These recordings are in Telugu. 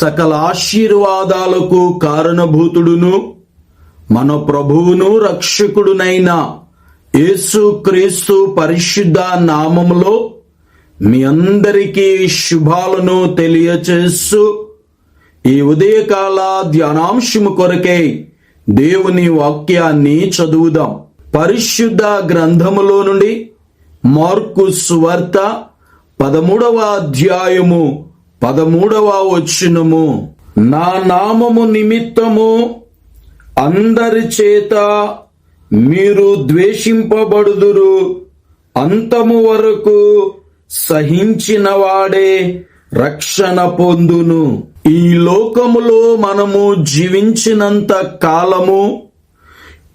సకల ఆశీర్వాదాలకు కారణభూతుడును మన ప్రభువును రక్షకుడునైన యేసు క్రీస్తు పరిశుద్ధ నామములో మీ అందరికీ శుభాలను తెలియచేస్తూ ఈ ఉదయకాల ధ్యానాంశము కొరకై దేవుని వాక్యాన్ని చదువుదాం. పరిశుద్ధ గ్రంథములో నుండి మార్కు సువార్త పదమూడవ అధ్యాయము పదమూడవ వచ్చినము నా నామము నిమిత్తము అందరి చేత మీరు ద్వేషింపబడుదురు. అంతము వరకు సహించిన వాడే రక్షణ పొందును. ఈ లోకములో మనము జీవించినంత కాలము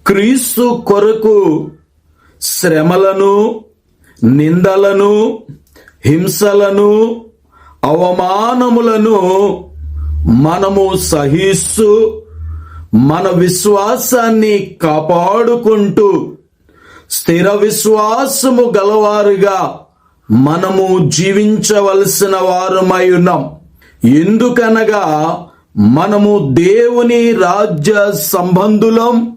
క్రీస్తు కొరకు శ్రమలను నిందలను హింసలను అవమానములను మనము సహిస్తూ మన విశ్వాసాన్ని కాపాడుకుంటూ స్థిర విశ్వాసము గలవారుగా మనము జీవించవలసిన వారమై ఉన్నాం. ఎందుకనగా మనము దేవుని రాజ్య సంబంధులం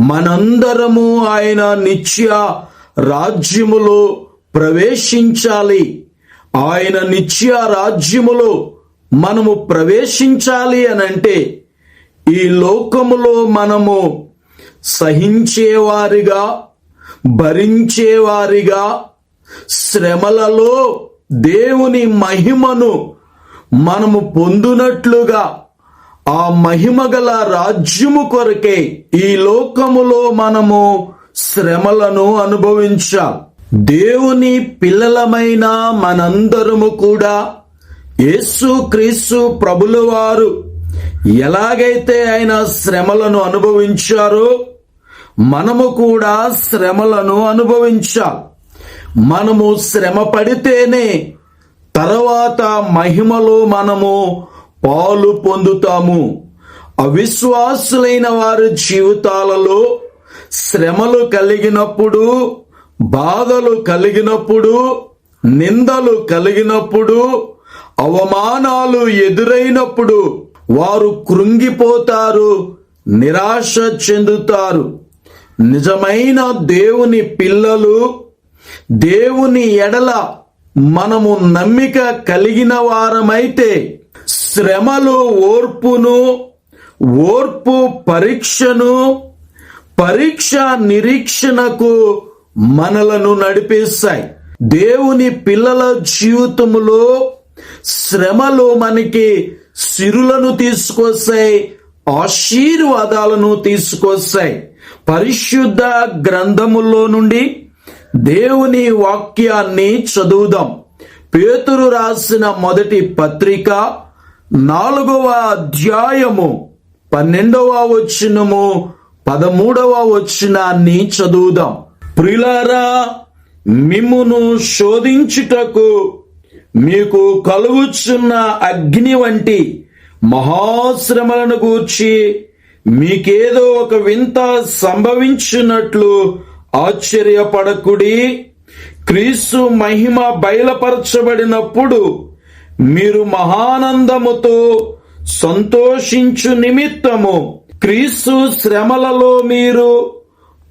మనందరము ఆయన నిత్య రాజ్యములో ప్రవేశించాలి. ఆయన నిత్య రాజ్యములో మనము ప్రవేశించాలి అని అంటే ఈ లోకములో మనము సహించేవారిగా భరించేవారిగా శ్రమలలో దేవుని మహిమను మనము పొందునట్లుగా ఆ మహిమ గల రాజ్యము కొరకే ఈ లోకములో మనము శ్రమలను అనుభవించాం. దేవుని పిల్లలమైన మనందరము కూడా యేసు క్రీస్తు ప్రభుల వారు ఎలాగైతే ఆయన శ్రమలను అనుభవించారో మనము కూడా శ్రమలను అనుభవించాలి. మనము శ్రమ పడితేనే తర్వాత మహిమలో మనము పాలు పొందుతాము. అవిశ్వాసులైన వారి జీవితాలలో శ్రమలు కలిగినప్పుడు బాధలు కలిగినప్పుడు నిందలు కలిగినప్పుడు అవమానాలు ఎదురైనప్పుడు వారు కృంగిపోతారు నిరాశ చెందుతారు. నిజమైన దేవుని పిల్లలు దేవుని ఎడల మనము నమ్మిక కలిగిన వారమైతే శ్రమలు ఓర్పును ఓర్పు పరీక్షను పరీక్ష నిరీక్షణకు మనలను నడిపిస్తాయి. దేవుని పిల్లల జీవితములో శ్రమలు మనకి సిరులను తీసుకొస్తాయి ఆశీర్వాదాలను తీసుకొస్తాయి. పరిశుద్ధ గ్రంథములో నుండి దేవుని వాక్యాన్ని చదువుదాం. పేతురు రాసిన మొదటి పత్రిక నాలుగవ అధ్యాయము పన్నెండవ వచనము పదమూడవ వచనాన్ని చదువుదాం. ప్రిలారా మిమ్మును శోధించుటకు మీకు కలుగుచున్న అగ్ని వంటి మహాశ్రమలను గూర్చి మీకేదో ఒక వింత సంభవించినట్లు ఆశ్చర్యపడకుడి. క్రీస్తు మహిమ బయలుపరచబడినప్పుడు మీరు మహానందముతో సంతోషించు నిమిత్తము క్రీస్తు శ్రమలలో మీరు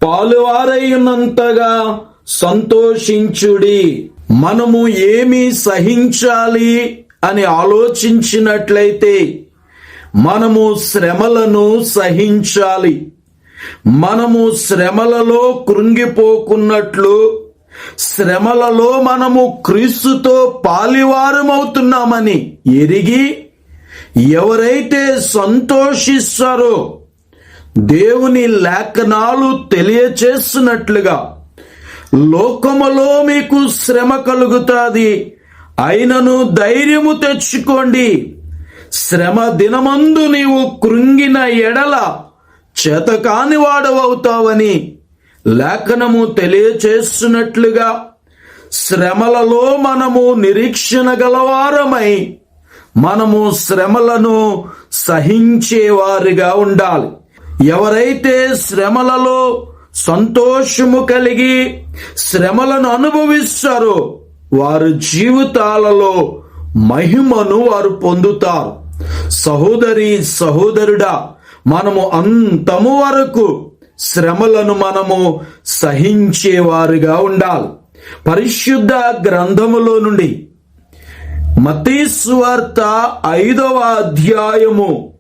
పాలువారైనంతగా సంతోషించుడి. మనము ఏమి సహించాలి అని ఆలోచించినట్లయితే మనము శ్రమలను సహించాలి. మనము శ్రమలలో కృంగిపోకున్నట్లు శ్రమలలో మనము క్రీస్తుతో పాలివారమవుతున్నామని ఎరిగి ఎవరైతే సంతోషిస్తారో దేవుని లేఖనాలు తెలియచేస్తున్నట్లుగా లోకములో మీకు శ్రమ కలుగుతాది. అయినను ధైర్యము తెచ్చుకోండి. శ్రమ దినమందు నీవు కృంగిన ఎడల చేతకాని వాడవవుతావని లేఖనము తెలియచేస్తున్నట్లుగా శ్రమలలో మనము నిరీక్షణ గలవారమై మనము శ్రమలను సహించేవారిగా ఉండాలి. ఎవరైతే శ్రమలలో సంతోషము కలిగి శ్రమలను అనుభవిస్తారో వారు జీవితాలలో మహిమను వారు పొందుతారు. సహోదరి సహోదరుడా మనము అంతము వరకు శ్రమలను మనము సహించేవారుగా ఉండాలి. పరిశుద్ధ గ్రంథములో నుండి మతీశ్వార్త ఐదవ అధ్యాయము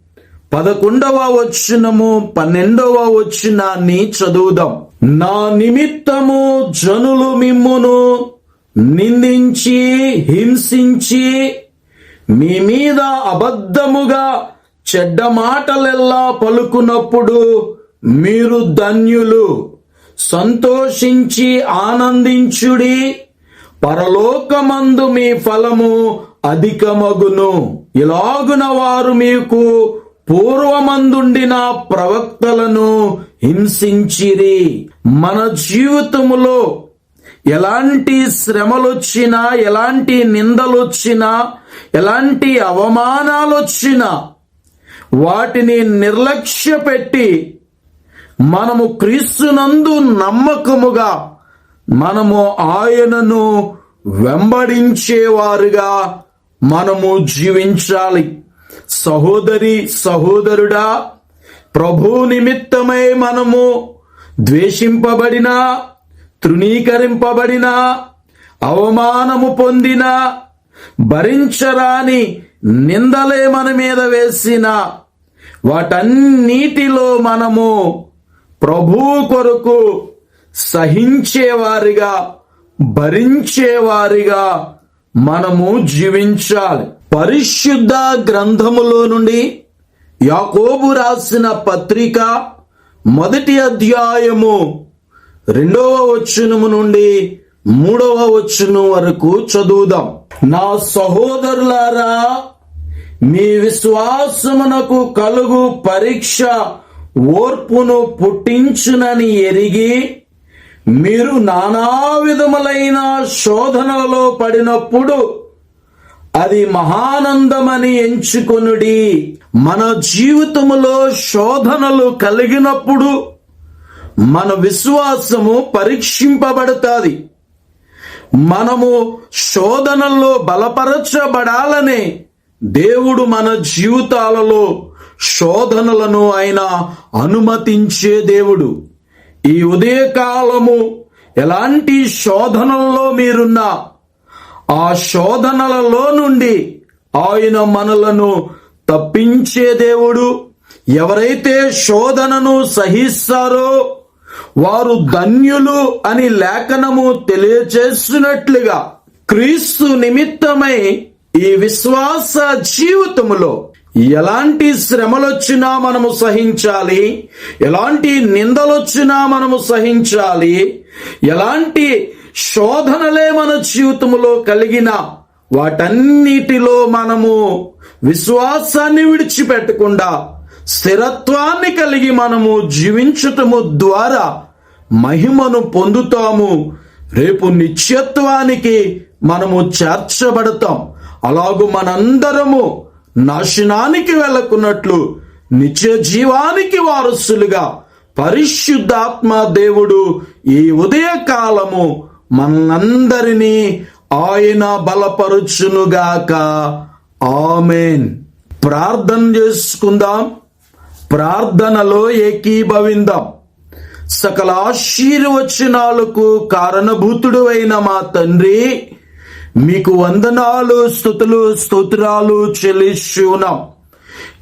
పదకొండవ వచ్చినము పన్నెండవ వచ్చినాన్ని చదువుదాం. నా నిమిత్తము జనులు మిమ్మును నిందించి హింసించి మీ మీద అబద్ధముగా చెడ్డ మాటలెల్లా పలుకున్నప్పుడు మీరు ధన్యులు. సంతోషించి ఆనందించుడి. పరలోకమందు మీ ఫలము అధికమగును. ఇలాగున వారు మీకు పూర్వమందుండిన ప్రవక్తలను హింసించిరి. మన జీవితములో ఎలాంటి శ్రమలొచ్చినా ఎలాంటి నిందలొచ్చినా ఎలాంటి అవమానాలొచ్చినా వాటిని నిర్లక్ష్య పెట్టి మనము క్రీస్తునందు నమ్మకముగా మనము ఆయనను వెంబడించేవారుగా మనము జీవించాలి. సహోదరి సహోదరుడా ప్రభు నిమిత్తమై మనము ద్వేషింపబడిన తృణీకరింపబడిన అవమానము పొందిన భరించరాని నిందలే మన మీద వేసిన వాటన్నిటిలో మనము ప్రభు కొరకు సహించేవారిగా భరించేవారిగా మనము జీవించాలి. పరిశుద్ధ గ్రంథములో నుండి యాకోబు రాసిన పత్రిక మొదటి అధ్యాయము రెండవ వచ్చునము నుండి మూడవ వచ్చును వరకు చదువుదాం. నా సహోదరులారా మీ విశ్వాసమునకు కలుగు పరీక్ష ఓర్పును పుట్టించునని ఎరిగి మీరు నానా విధములైన శోధనలలో పడినప్పుడు అది మహానందమని ఎంచుకొనుడి. మన జీవితములో శోధనలు కలిగినప్పుడు మన విశ్వాసము పరీక్షింపబడుతుంది. మనము శోధనల్లో బలపరచబడాలనే దేవుడు మన జీవితాలలో శోధనలను ఆయన అనుమతించే దేవుడు. ఈ ఉదయకాలము ఎలాంటి శోధనల్లో మీరున్నా ఆ శోధనలలో నుండి ఆయన మనలను తప్పించే దేవుడు ఎవరైతే శోధనను సహిస్తారో వారు ధన్యులు అని లేఖనము తెలియచేస్తున్నట్లుగా క్రీస్తు నిమిత్తమై ఈ విశ్వాస జీవితములో ఎలాంటి శ్రమలొచ్చినా మనము సహించాలి ఎలాంటి నిందలొచ్చినా మనము సహించాలి ఎలాంటి శోధనలే మన జీవితంలో కలిగిన వాటన్నిటిలో మనము విశ్వాసాన్ని విడిచిపెట్టకుండా స్థిరత్వాన్ని కలిగి మనము జీవించటము ద్వారా మహిమను పొందుతాము. రేపు నిత్యత్వానికి మనము చేర్చబడతాం. అలాగు మనందరము నాశనానికి వెళ్ళకున్నట్లు నిత్య జీవానికి వారసులుగా పరిశుద్ధాత్మ దేవుడు ఈ ఉదయకాలము మనందరినీ ఆయన బలపరుచునుగాక. ఆమెన్. ప్రార్థన చేసుకుందాం. ప్రార్థనలో ఏకీభవిందాం. సకల ఆశీర్వచనాలకు కారణభూతుడు అయిన మా తండ్రి మీకు వందనాలు స్థుతులు స్తోత్రాలు చెల్లిస్తున్నాం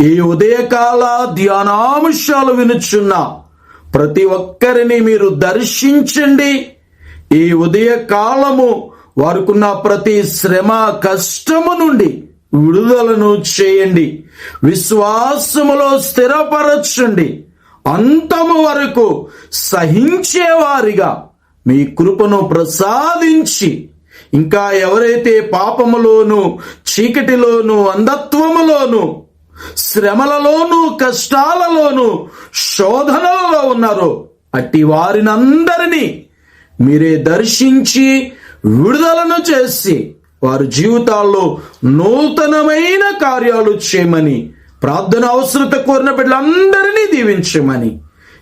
ఈ ఉదయకాల ధ్యానాంశాలు వినుచున్నా ప్రతి ఒక్కరిని మీరు దర్శించండి. ఈ ఉదయ కాలము వారికున్న ప్రతి శ్రమ కష్టము నుండి విడుదలను చేయండి. విశ్వాసములో స్థిరపరచండి. అంతము వరకు సహించేవారిగా మీ కృపను ప్రసాదించి ఇంకా ఎవరైతే పాపములోను చీకటిలోను అంధత్వములోను శ్రమలలోను కష్టాలలోను శోధనలలో ఉన్నారో అట్టి వారినందరినీ మీరే దర్శించి విడుదలను చేసి వారి జీవితాల్లో నూతనమైన కార్యాలు చేయమని ప్రార్థన అవసరత కోరిన బిడ్డలందరినీ దీవించమని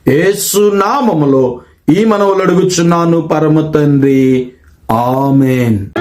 ఏసు నామములో ఈ మనవులు అడుగుచున్నాను పరమ తండ్రి. ఆమెన్.